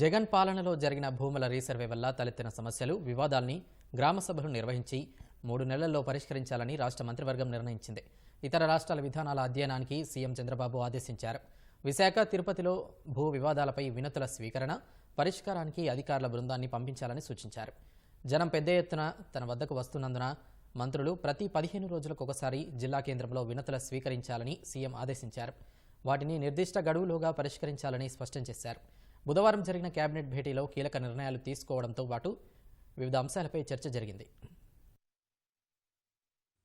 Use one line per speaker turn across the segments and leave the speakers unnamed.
జగన్ పాలనలో జరిగిన భూముల రీసర్వే వల్ల తలెత్తిన సమస్యలు వివాదాల్ని గ్రామసభలు నిర్వహించి మూడు నెలల్లో పరిష్కరించాలని రాష్ట్ర మంత్రివర్గం నిర్ణయించింది. ఇతర రాష్ట్రాల విధానాల అధ్యయనానికి సీఎం చంద్రబాబు ఆదేశించారు. విశాఖ తిరుపతిలో భూ వివాదాలపై వినతుల స్వీకరణ పరిష్కారానికి అధికారుల బృందాన్ని పంపించాలని సూచించారు. జనం పెద్ద ఎత్తున తన వద్దకు వస్తున్నందున మంత్రులు ప్రతి పదిహేను రోజులకు ఒకసారి జిల్లా కేంద్రంలో వినతుల స్వీకరించాలని సీఎం ఆదేశించారు. వాటిని నిర్దిష్ట గడువులోగా పరిష్కరించాలని స్పష్టం చేశారు. బుధవారం జరిగిన కేబినెట్ భేటీలో కీలక నిర్ణయాలు తీసుకోవడంతో పాటు వివిధ అంశాలపై చర్చ జరిగింది.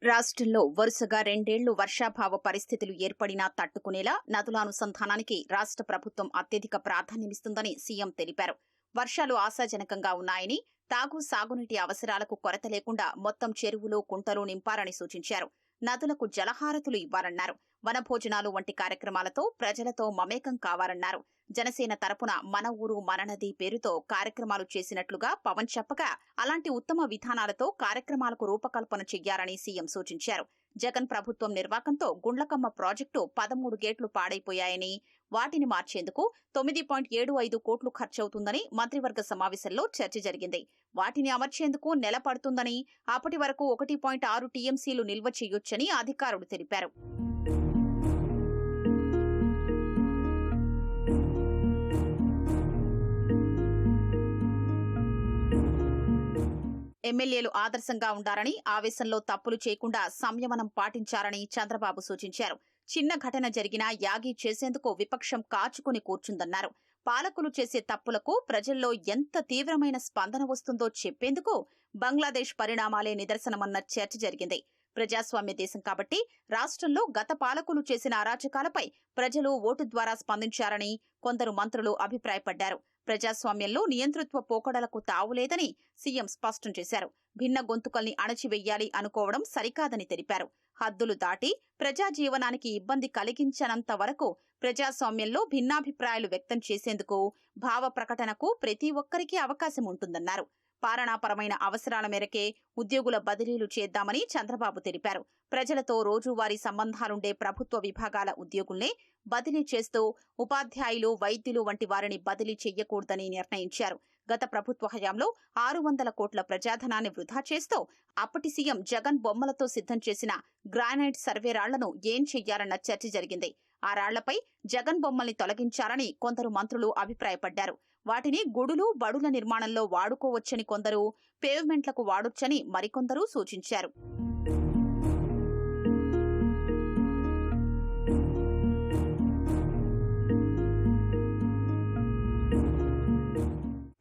రాష్ట్రంలో వరుసగా రెండేళ్ళు వర్షాభావ పరిస్థితులు ఏర్పడినా తట్టుకునేలా నదుల అనుసంధానానికి రాష్ట్ర ప్రభుత్వం అత్యధిక ప్రాధాన్యమిస్తుందని సీఎం తెలిపారు. వర్షాలు ఆశాజనకంగా ఉన్నాయని తాగు సాగునీటి అవసరాలకు కొరత లేకుండా మొత్తం చెరువులు కుంటలు నింపారని సూచించారు. నదులకు జలహారతులు ఇవ్వాలన్నారు. వనభోజనాలు వంటి కార్యక్రమాలతో ప్రజలతో మమేకం కావాలన్నారు. జనసేన తరపున మన ఊరు మన నది పేరుతో కార్యక్రమాలు చేసినట్లుగా పవన్ చెప్పగా అలాంటి ఉత్తమ విధానాలతో కార్యక్రమాలకు రూపకల్పన చెయ్యాలని సీఎం సూచించారు. జగన్ ప్రభుత్వం నిర్వాకంతో గుండ్లకమ్మ ప్రాజెక్టు పదమూడు గేట్లు పాడైపోయాయని వాటిని మార్చేందుకు తొమ్మిది పాయింట్ ఏడు ఐదు కోట్లు ఖర్చవుతుందని మంత్రివర్గ సమావేశంలో చర్చ జరిగింది. వాటిని అమర్చేందుకు నెల పడుతుందని అప్పటి వరకు ఒకటి పాయింట్ ఆరు టీఎంసీలు నిల్వ చేయొచ్చని అధికారులు తెలిపారు. ఎమ్మెల్యేలు ఆదర్శంగా ఉండాలని ఆవేశంలో తప్పులు చేయకుండా సంయమనం పాటించాలని చంద్రబాబు సూచించారు. చిన్న ఘటన జరిగినా యాగి చేసేందుకు విపక్షం కాచుకుని కూర్చుందన్నారు. పాలకులు చేసే తప్పులకు ప్రజల్లో ఎంత తీవ్రమైన స్పందన వస్తుందో చెప్పేందుకు బంగ్లాదేశ్ పరిణామాలే నిదర్శనమన్న చర్చ జరిగింది. ప్రజాస్వామ్య దేశం కాబట్టి రాష్ట్రంలో గత పాలకులు చేసిన అరాచకాలపై ప్రజలు ఓటు ద్వారా స్పందించారని కొందరు మంత్రులు అభిప్రాయపడ్డారు. ప్రజాస్వామ్యంలో నియంతృత్వ పోకడలకు తావులేదని సీఎం స్పష్టం చేశారు. భిన్న గొంతుకల్ని అణచివెయ్యాలి అనుకోవడం సరికాదని తెలిపారు. హద్దులు దాటి ప్రజా జీవనానికి ఇబ్బంది కలిగించనంత వరకు ప్రజాస్వామ్యంలో భిన్నాభిప్రాయాలు వ్యక్తం చేసేందుకు భావ ప్రకటనకు ప్రతి ఒక్కరికీ అవకాశం ఉంటుందన్నారు. పాలనాపరమైన అవసరాల మేరకే ఉద్యోగుల బదిలీలు చేద్దామని చంద్రబాబు తెలిపారు. ప్రజలతో రోజువారీ సంబంధాలుండే ప్రభుత్వ విభాగాల ఉద్యోగుల్నే బదిలీ చేస్తూ ఉపాధ్యాయులు వైద్యులు వంటి వారిని బదిలీ చెయ్యకూడదని నిర్ణయించారు. గత ప్రభుత్వ హయాంలో ఆరు వందల కోట్ల ప్రజాధనాన్ని వృధా చేస్తూ అప్పటి సీఎం జగన్ బొమ్మలతో సిద్ధం చేసిన గ్రానైట్ సర్వే రాళ్ళను ఏం చెయ్యాలన్న చర్చ జరిగింది. ఆ రాళ్ళపై జగన్ బొమ్మల్ని తొలగించాలని కొందరు మంత్రులు అభిప్రాయపడ్డారు. వాటిని గుడులు బడుల నిర్మాణంలో వాడుకోవచ్చని కొందరు పేవ్మెంట్లకు వాడొచ్చని మరికొందరు సూచించారు.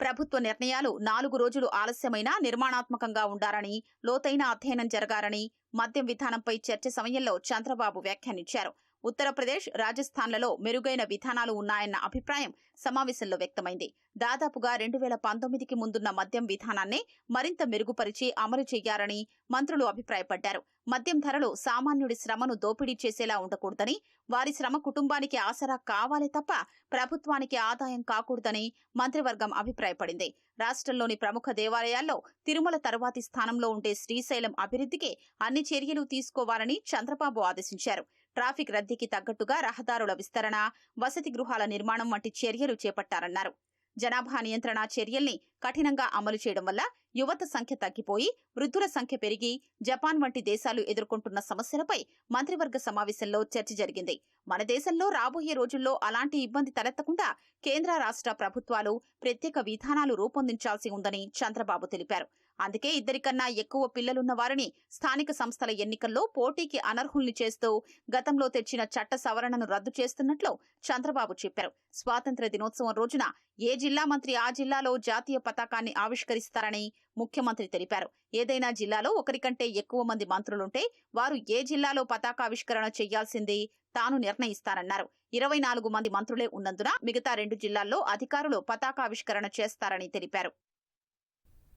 ప్రభుత్వ నిర్ణయాలు నాలుగు రోజులు ఆలస్యమైనా నిర్మాణాత్మకంగా ఉండాలని లోతైన అధ్యయనం జరగాలని మద్యం విధానంపై చర్చ సమయంలో చంద్రబాబు వ్యాఖ్యానించారు. ఉత్తరప్రదేశ్ రాజస్థాన్లలో మెరుగైన విధానాలు ఉన్నాయన్న అభిప్రాయం సమావేశంలో వ్యక్తమైంది. దాదాపుగా రెండు వేల పంతొమ్మిదికి ముందున్న మద్యం విధానాన్నే మరింత మెరుగుపరిచి అమలు చేయాలని మంత్రులు అభిప్రాయపడ్డారు. మద్యం ధరలు సామాన్యుడి శ్రమను దోపిడీ చేసేలా ఉండకూడదని వారి శ్రమ కుటుంబానికి ఆసరా కావాలే తప్ప ప్రభుత్వానికి ఆదాయం కాకూడదని మంత్రివర్గం అభిప్రాయపడింది. రాష్ట్రంలోని ప్రముఖ దేవాలయాల్లో తిరుమల తర్వాతి స్థానంలో ఉండే శ్రీశైలం అభివృద్ధికి అన్ని చర్యలు తీసుకోవాలని చంద్రబాబు ఆదేశించారు. ట్రాఫిక్ రద్దీకి తగ్గట్టుగా రహదారుల విస్తరణ వసతి గృహాల నిర్మాణం వంటి చర్యలు చేపట్టారన్నారు. జనాభా నియంత్రణ చర్యల్ని కఠినంగా అమలు చేయడం వల్ల యువత సంఖ్య తగ్గిపోయి వృద్ధుల సంఖ్య పెరిగి జపాన్ వంటి దేశాలు ఎదుర్కొంటున్న సమస్యలపై మంత్రివర్గ సమావేశంలో చర్చ జరిగింది. మన దేశంలో రాబోయే రోజుల్లో అలాంటి ఇబ్బంది తలెత్తకుండా కేంద్ర రాష్ట్ర ప్రభుత్వాలు ప్రత్యేక విధానాలు రూపొందించాల్సి ఉందని చంద్రబాబు తెలిపారు. అందుకే ఇద్దరికన్నా ఎక్కువ పిల్లలున్న వారిని స్థానిక సంస్థల ఎన్నికల్లో పోటీకి అనర్హుల్ని చేస్తూ గతంలో తెచ్చిన చట్ట సవరణను రద్దు చేస్తున్నట్లు చంద్రబాబు చెప్పారు. స్వాతంత్ర దినోత్సవం రోజున ఏ జిల్లా మంత్రి ఆ జిల్లాలో జాతీయ పతాకాన్ని ఆవిష్కరిస్తారని ముఖ్యమంత్రి తెలిపారు. ఏదైనా జిల్లాలో ఒకరికంటే ఎక్కువ మంది మంత్రులుంటే వారు ఏ జిల్లాలో పతాకావిష్కరణ చేయాల్సింది తాను నిర్ణయిస్తానన్నారు. ఇరవై నాలుగు మంది మంత్రులే ఉన్నందున మిగతా రెండు జిల్లాల్లో అధికారులు పతాకావిష్కరణ చేస్తారని తెలిపారు.